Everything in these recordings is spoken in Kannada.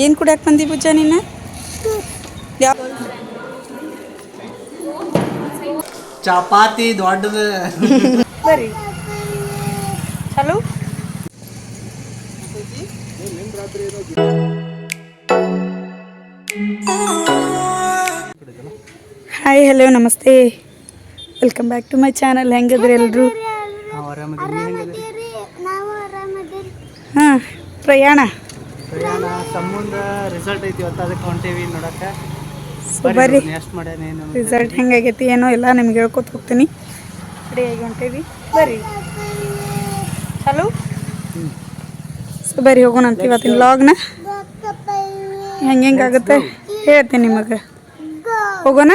ಏನು ಕುಡಿಯಕ್ಕೆ ಬಂದಿ ಪೂಜಾ ನೀನು? ಯಾವ ಚಪಾತಿ ದೊಡ್ಡದು. ಸರಿ ಹಲೋ? ಹಾಯ್ ಹಲೋ ನಮಸ್ತೆ. Welcome back to my channel ಹೆಂಗಿದ್ರಿ ಹೆಂಗದಿರಿ? ಹಾಂ ಪ್ರಯಾಣ? ಪ್ರಯಾಣ ಸಂಬಂಧ ರಿಸಲ್ಟ್ ಐತಿ ಇವತ್ತು ಅದಕ್ಕೆ ಹೊಂಟೇವಿ ನೋಡಕ್ಕೆ. ಸೊ ಬರ್ರಿ. ಎಷ್ಟು ಮಾಡ್ಯಾನೇನು ರಿಸಲ್ಟ್ ಹೆಂಗಾಗೈತಿ ಏನೋ ಎಲ್ಲ ನಿಮ್ಗೆ ಹೇಳ್ಕೊತ ಹೋಗ್ತೀನಿ. ರೆಡಿಯಾಗಿ ಹೊಂಟೇವಿ. ಬರ್ರಿ. ಹಲೋ ಸೊ ಬರ್ರಿ ಹೋಗೋಣ ಅಂತ ಇವತ್ತಿನ ಲಾಗ್ನ ಹೆಂಗೆ ಹೆಂಗಾಗುತ್ತೆ ಹೇಳ್ತೀನಿ ನಿಮಗೆ. ಹೋಗೋಣ?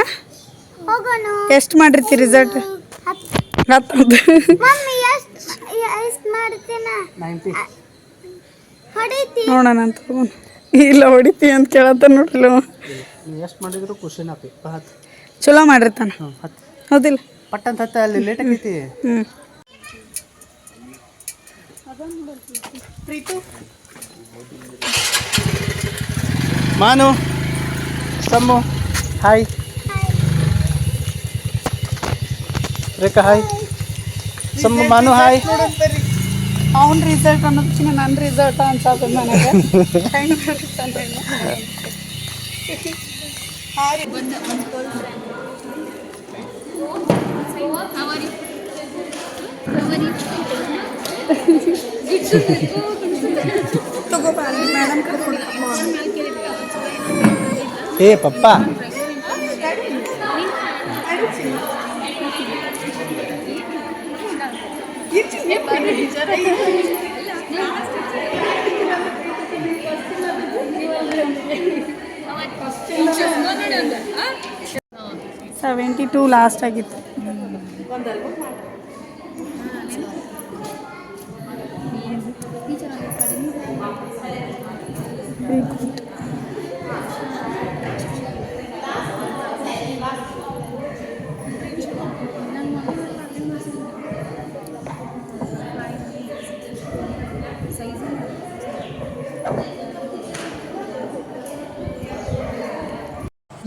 ಹೋಗೋಣ. ಎಷ್ಟು ಮಾಡಿರ್ತಿ ರಿಸಲ್ಟ್ ಹತ್ತು ಮಮ್ಮಿ ಎಷ್ಟು ಎಷ್ಟು ಮಾಡ್ತೀನ ನೈಂಟಿ ಹೊಡಿತಿ ನೋಡೋಣ ಅಂತ ಇಲ್ಲ ಹೊಡಿತಿ ಅಂತ ಕೇಳತ್ತ. ನೀವು ಎಷ್ಟು ಮಾಡಿದ್ರು ಖುಷಿನ ಪಿಪ್ಪ ಹತ್ತು ಚಲೋ ಮಾಡಿರ್ತಾನೆ. ಹೌದಿಲ್ಲ? ಪಟ್ ಅಂತ ಹತ್ತ ಅಲ್ಲಿ ಲೇಟ್ ಆಗೈತಿ Manu Sammu hi. Rekha hi. Sammu Manu hi. ಅವ್ನ ರಿಸಲ್ಟ್ ಅನ್ನೋದಕ್ಕಿಂತ ನನ್ನ ರಿಸಲ್ಟ್ ಅನ್ಸೋದು ನನಗೆ. ಹೆಂಗೆ ಬರುತ್ತಂದ್ರೆ ಏ ಪಪ್ಪ. ಸೆವೆಂಟಿ ಟೂ ಲಾಸ್ಟ್ ಆಗಿತ್ತು.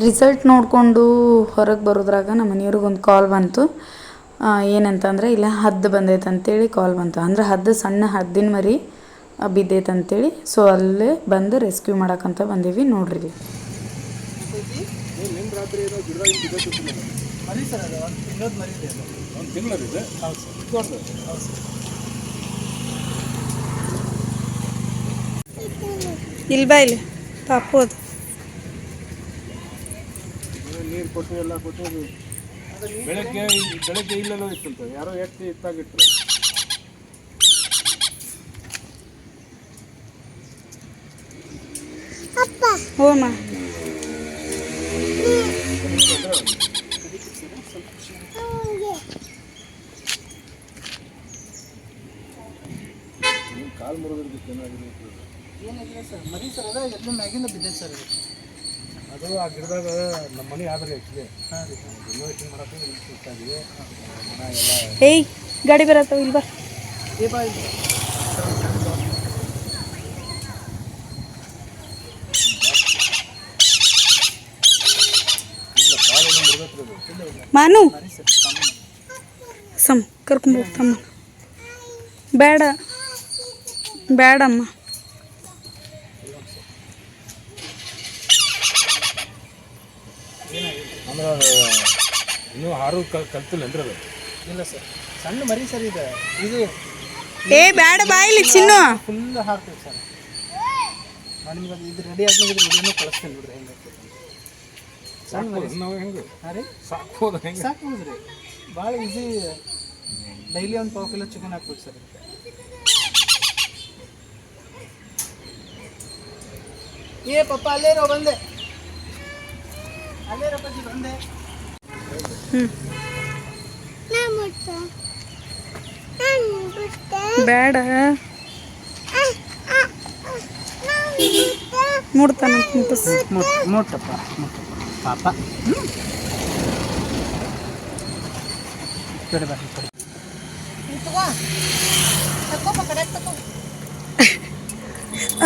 ರಿಸಲ್ಟ್ ನೋಡಿಕೊಂಡು ಹೊರಗೆ ಬರೋದ್ರಾಗ ನಮ್ಮ ಮನೆಯವ್ರಿಗೆ ಒಂದು ಕಾಲ್ ಬಂತು. ಆ, ಏನಂತಂದ್ರೆ ಇಲ್ಲ ಹದ್ದು ಬಂದೈತೆ ಅಂತೇಳಿ ಕಾಲ್ ಬಂತು. ಅಂದ್ರೆ ಹದ್ದು ಸಣ್ಣ ಹದ್ದಿನ ಮರಿ ಬಿದ್ದೈತೆ ಅಂತೇಳಿ ಸೊ ಅಲ್ಲೇ ಬಂದು ರೆಸ್ಕ್ಯೂ ಮಾಡೋಕ್ಕಂತ ಬಂದೀವಿ ನೋಡ್ರಿ ಇಲ್ಲಿ. ಬಾ ಇಲ್ಲಿ. ಪಾಪು ಅದು. ಕೊಟ್ಟು ಎಲ್ಲ ಕೊಟ್ಟು ಬೆಳಗ್ಗೆ ಬೆಳಗ್ಗೆ ಇಲ್ಲೆಲ್ಲ ಇತ್ತಂತ. ಯಾರೋ ಎತ್ತಿ ಇತ್ತಾಗಿಟ್ರು. ಹೋಮ. ಕಾಲು ಮುರಿದ್ರೆ ಚೆನ್ನಾಗಿದೆ ಏನಾಗಿದೆ ಸರ್. ಮರಿ ಸರ್ ಅದ ಎಲ್ಲ ಮ್ಯಾಗಿಂದ ಬಿದ್ದೆ ಸರ್ ಇದು ಅದು ಆ ಗಿಡದಾಗ ನಮ್ಮ ಮನೆ ಆದ್ರೆ ಆ್ಯಕ್ಚುಲಿ ಮನ ಎಲ್ಲ ಏಯ್ ಗಾಡಿ ಬರತ್ತವ ಇಲ್ಲಿ ಬಾ. ಇಲ್ಲಿ. ಮಾನು. ಸಮ್ ಕರ್ಕೊಂಡು ಹೋಗ್ತಮ್ಮ ಬೇಡ. ಬೇಡಮ್ಮ ಅಂದ್ರೆ ಅದು ಇನ್ನೂ ಹಾರು ಅಂದ್ರೆ ಅದು? ಇಲ್ಲ ಸರ್. ಸಣ್ಣ ಮರಿ ಸರ್ ಇದೆ. ಇದು ಏ ಬ್ಯಾಡ ಬಾ ಇಲ್ಲಿ ಚಿನ್ನು. ಫುಲ್ ಹಾಕ್ತೀವಿ ಸರ್. ನಾನು ನಿಮ್ಗೆ ಅದು ಇದು ರೆಡಿ ಆದ್ಮೇಲೆ ಇದು ರೆಡಿನೂ ಕಳಿಸ್ತೀನಿ ನೋಡ್ರಿ ಹೆಂಗೆ ಸಣ್ಣ ಮರಿ. ನಾವು ಹೆಂಗೆ? ಹಾಂ ರೀ? ಸಾಕ್ಬೋದು ಹೆಂಗೆ? ಸಾಕ್ಬೋದು ರೀ. ಭಾಳ ಈಸಿ ಡೈಲಿ ಒಂದು ಪಾವು ಕಿಲೋ ಚಿಕನ್ ಹಾಕ್ಬೇಕು ಸರ್. ಏ ಪಪ್ಪ ಅಲ್ಲೇ ಇರೋ ಬಂದೆ. ಅಲ್ಲೇ ರಪ್ಪಾಜಿ ಬಂದೆ ಹ್ಞೂ ನಾನು ಮುಟ್ಟ ನಾನು ಬಿಟ್ಟೆ ಬೇಡ. ಮುಡ್ತಾನ ಮುಟ್ಟಪ್ಪ ಪಾಪ.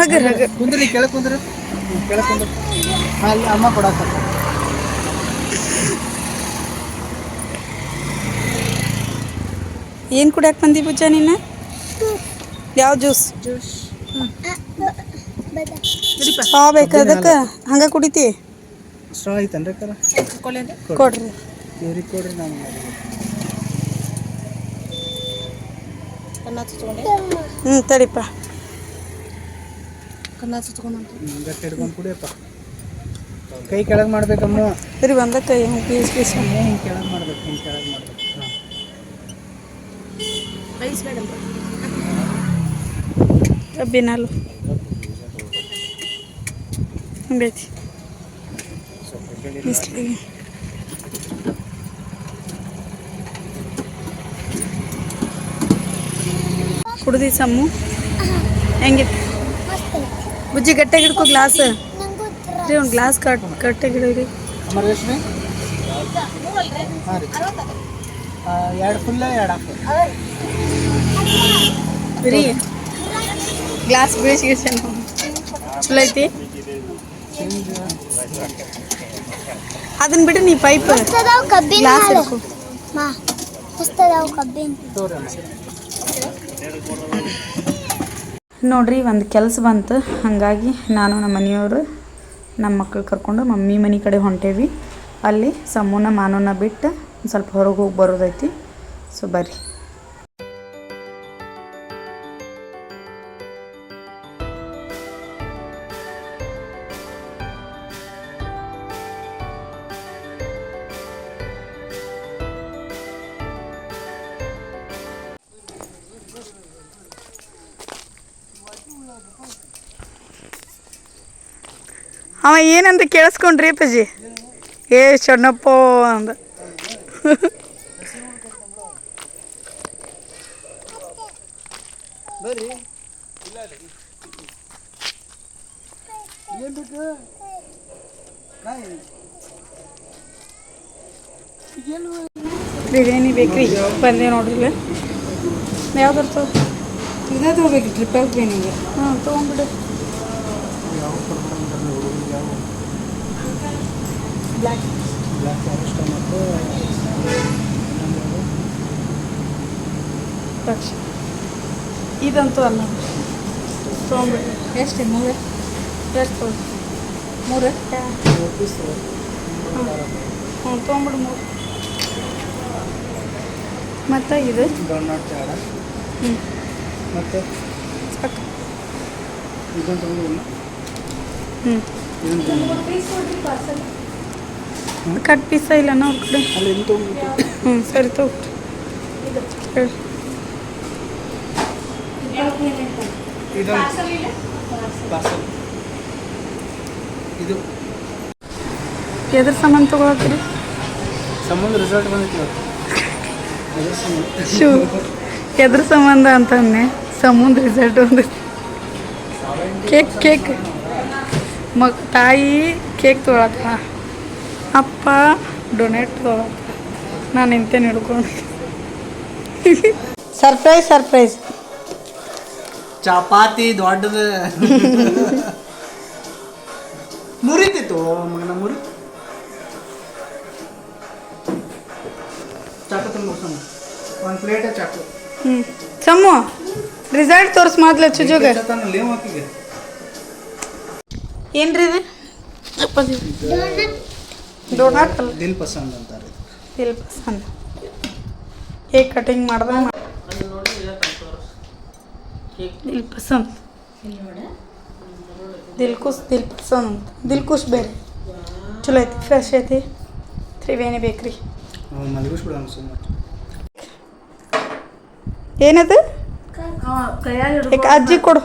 ಅಗರ್ ಅಗರ್ ಕುಂದ್ರಿ ಕೆಳಗೆ ಕುಂದ್ರಿ. ಕೇಳ್ಕೊಂಡು ಅಲ್ಲಿ ಅಮ್ಮ ಕೊಡಕ್ಕ. ಏನು ಕುಡಿಯಕ್ಕೆ ಬಂದಿ ಪೂಜ ನೀನು ಯಾವ ಜ್ಯೂಸ್ ಹಾ ಬೇಕು ಅದಕ್ಕೆ ಹಂಗೆ ಕುಡಿತಿ ಸ್ಟ್ರಾ ಐತನ್ರಿ ಕರ ಕೊಡ್ರಿ ಇವ್ರಿಗೆ ಕೊಡ್ರಿ ನಾನು ಹ್ಞೂ ತಡಿಪ್ಪ ಗಟ್ಟಿ ಹಿಡ್ಕೊಂಡು ಕುಡಿಯಪ್ಪ ಕೈ ಕೆಳಗೆ ಮಾಡ್ಬೇಕಮ್ಮ ಸರಿ ಬಂದ ಕೈ ಹಂಗೆ ಪೀಸ್ ಪೀಸ್ ಹಿಂಗೆ ಕೆಳಗೆ ಮಾಡ್ಬೇಕು ಹಿಂಗೆ ಕೆಳಗೆ ಮಾಡ್ಬೇಕು ಹಾಂ ಕಬ್ಬಿನ ಹಾಲು ಬೇತಿ ಬಿಸ್ಲಿಗೆ ಕುಡ್ದಿ ಸಮ್ಮು ಹೆಂಗಿತ್ತು ಬುಜ್ಜಿ ಗಟ್ಟಿಯಾಗಿ ಹಿಡ್ಕೊ ಗ್ಲಾಸ್ ನಂಗೂ ರೀ ಒಂದು ಗ್ಲಾಸ್ ಕಟ್ ಗಟ್ಟಿಯಾಗಿ ಹಿಡೀರಿ ಅಮ್ಮ ರೇಷ್ಮೆ ಹಾಂ ರೀ ಎರಡು ಫುಲ್ಲ ಎರಡು ಹಾಫ್ ರೀ ಗ್ಲಾಸ್ ಬೀಳ್ಸಿ ಚಲೋ ಐತಿ? ಅದನ್ನ ಬಿಡು ನೀ ಪೈಪ್ ಗ್ಲಾಸ್ ಹಿಡ್ಕೊ ನೋಡ್ರಿ ಒಂದು ಕೆಲಸ ಬಂತು. ಹಾಗಾಗಿ ನಾನು ನಮ್ಮ ಮನೆಯವರು ನಮ್ಮ ಮಕ್ಳು ಕರ್ಕೊಂಡು ಮಮ್ಮಿ ಮನೆ ಕಡೆ ಹೊಂಟೇವಿ. ಅಲ್ಲಿ ಸಮೂನ ಮಾನೂನ ಬಿಟ್ಟು ಸ್ವಲ್ಪ ಹೊರಗೆ ಹೋಗಿ ಬರೋದೈತಿ. ಸೊ ಬರ್ರಿ. ಅವ ಏನಂತ ಕೇಳಿಸ್ಕೊಂಡ್ರಿ ಪಜಿ ಏ ಶಣ್ಣಪ್ಪ ಅಂದ. ಬಿರಿಯಾನಿ ಬೇಕ್ರಿ. ಬಂದೆ ನೋಡ್ರಿ ಯಾವ್ದು ತಗೋ ಇದೇ ತಗೋಬೇಕು ಟ್ರಿಪ್ಪಲ್ ಪ್ಲೇನಿಗೆ ಹಾಂ ತೊಗೊಂಬಿಡು ಬ್ಲ್ಯಾಕ್ ಬ್ಲ್ಯಾಕ್ ಫಾರೆಸ್ಟ್ ಮತ್ತು ಪಕ್ಷ ಇದಂತೂ ಅಲ್ಲ ತೊಗೊಂಬಿಡು ಎಷ್ಟು ಮೂರು ಎಷ್ಟು ತೊಗೊಂಡು ಮೂರು ಪೀಸ್ ಹ್ಞೂ ತೊಗೊಂಬಿಡು ಮೂರು ಮತ್ತು ಇದು ಹ್ಞೂ ಮತ್ತು ಸಾಕು ಇದನ್ನು ತೊಗೊಂಡು ಹ್ಞೂ ಇದನ್ನು ಕಟ್ ಪೀಸ ಇಲ್ಲ ಅವ್ರ ಕಡೆ ಹ್ಞೂ ಸರಿ ಹೇಳಿ. ಪಾರ್ಸಲ್ ಇದು ಎದ್ರ ಸಾಮಾನು ತೊಗೊಳತ್ರಿ ಸಂಬಂಧ ರಿಸಲ್ಟ್ ಬಂದಿತ್ತು ಶೂ. ಎದ್ರ ಸಂಬಂಧ ಅಂತಂದೆ ಸಮುದ್ರ ರಿಸಲ್ಟ್ ಒಂದು ಕೇಕ್ ಕೇಕ್. ಮಗ ತಾಯಿ ಕೇಕ್ ತೊಗೊಳತ್ತ? ಅಪ್ಪ ಡೊನೇಟ್ ತೊಗೊಳತ್ತ ನಾನು ಇಂತೇನು ಹಿಡ್ಕೊಂಡು ಸರ್ಪ್ರೈಸ್ ಸರ್ಪ್ರೈಸ್ ಚಪಾತಿ ದೊಡ್ಡದು. ಮುರಿತಿತ್ತು ಮಗನ ಮುರಿ. ಚಾಕು ತುಂಬ ಒಂದು ಪ್ಲೇಟ್ ಚಾಕು. ಹ್ಞೂ ಸಮ್ಮು ರಿಸಲ್ಟ್ ತೋರ್ಸ್ ಮೊದ್ಲು ಚುಜುಗೆ ಏನ್ರಿ ಇದು ಡೋನಾಟ್ ದಿಲ್ ಪಸಂದ್ ಅಂತಾರೆ. ದಿಲ್ ಪಸಂದ್ ಕೇಕ್ ಕಟಿಂಗ್ ಮಾಡ್ದ ದಿಲ್ ಪಸಂದ್ ದಿಲ್ ಕುಸ್ ದಿಲ್ ಪಸಂದ್ ಅಂತ ದಿಲ್ ಕುಶ್ ಬೇರೆ. ಚಲೋ ಐತಿ ಫ್ರೆಶ್ ಐತಿ. ತ್ರಿವೇಣಿ ಬೇಕ್ರಿ. ಏನದು? ಯಾಕೆ ಅಜ್ಜಿ ಕೊಡು.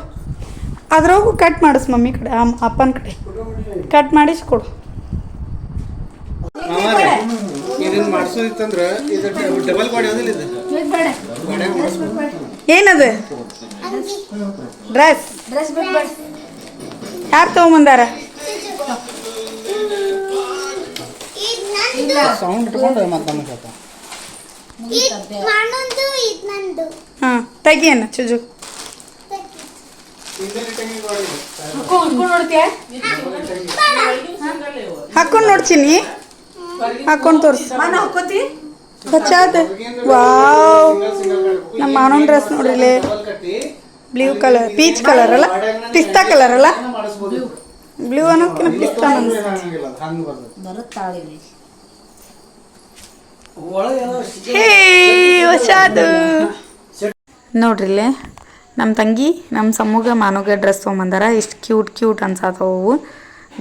ಅದ್ರೊಳಗು ಕಟ್ ಮಾಡಿಸ್ ಮಮ್ಮಿ ಕಡೆ ಅಮ್ಮ ಅಪ್ಪನ ಕಡೆ. ಕಟ್ ಮಾಡಿಸಿ ಕೊಡು. ಇದನ್ನ ಮಾಡಿಸೋದಿತ್ತಂದ್ರೆ ಇದು ಡಬಲ್ ಬಾಡಿ ಅದಿಲ್ಲ ಇದು? ಏನದು? ಡ್ರೆಸ್ ಯಾರು ತಗೊಂಬಂದಾರ? ಇದು ನಂದು ಸೌಂಡ್ ಇಟ್ಕೊಂಡು ಮತ್ತೆ ನಮಗೆ ಹೇಳ್ತಾನೆ ಇದು ಮಾನಂದು ಇದು ನಂದು. ಹಾಂ ತೆಗಿಯನ್ನ ಚುಜು ಹಾಕೊಂಡು ನೋಡ್ತೀನಿ. ಹಾಕೊಂಡು ತೋರಿಸಿ. ಮಾನ ಹಾಕೋತಿ? ವಾವ್. ನಮ್ಮ ಮಾನೋನ್ ಡ್ರೆಸ್ ನೋಡ್ರಿಲೆ. ಬ್ಲೂ ಕಲರ್ ಪೀಚ್ ಕಲರ್ ಅಲ್ಲ? ಪಿಸ್ತಾ ಕಲರ್ ಅಲ್ಲ? ಬ್ಲೂ ಅನ್ನೋದಕ್ಕಿಂತ ಪಿಸ್ತಾ ಹೇ ಹೊಸಾದು ನೋಡ್ರಿಲೆ ನಮ್ಮ ತಂಗಿ ನಮ್ಮ ಸಮ್ಮುಗ ಮಾನೋಗ ಡ್ರೆಸ್ ತೊಗೊಂಬಂದಾರ. ಇಷ್ಟು ಕ್ಯೂಟ್ ಕ್ಯೂಟ್ ಅನ್ಸಾತವು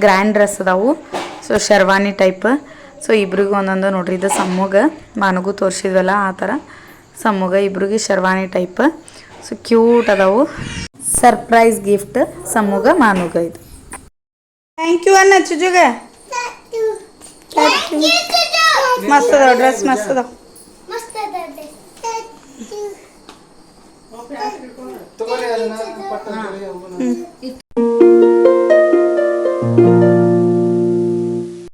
ಗ್ರ್ಯಾಂಡ್ ಡ್ರೆಸ್ ಅದಾವು. ಸೊ ಶರ್ವಾನಿ ಟೈಪ್ ಸೊ ಇಬ್ರಿಗೂ ಒಂದೊಂದು ನೋಡ್ರಿ ಇದು ಸಮ್ಮುಗ. ಮಾನಗೂ ತೋರಿಸಿದ್ವಲ್ಲ ಆ ಥರ ಸಮ್ಮುಗ ಇಬ್ರಿಗೆ ಶರ್ವಾನಿ ಟೈಪ್ ಸೊ ಕ್ಯೂಟ್ ಅದಾವು. ಸರ್ಪ್ರೈಸ್ ಗಿಫ್ಟ್ ಸಮ್ಮುಗ ಮಾನುಗ ಇದು. ಥ್ಯಾಂಕ್ ಯು ಅನ್ನ ಚುಜುಗ ಮಸ್ತ್ ಅದಾವ ಡ್ರೆಸ್ ಮಸ್ತ್ ಅದಾವ. ಮಸ್ತ್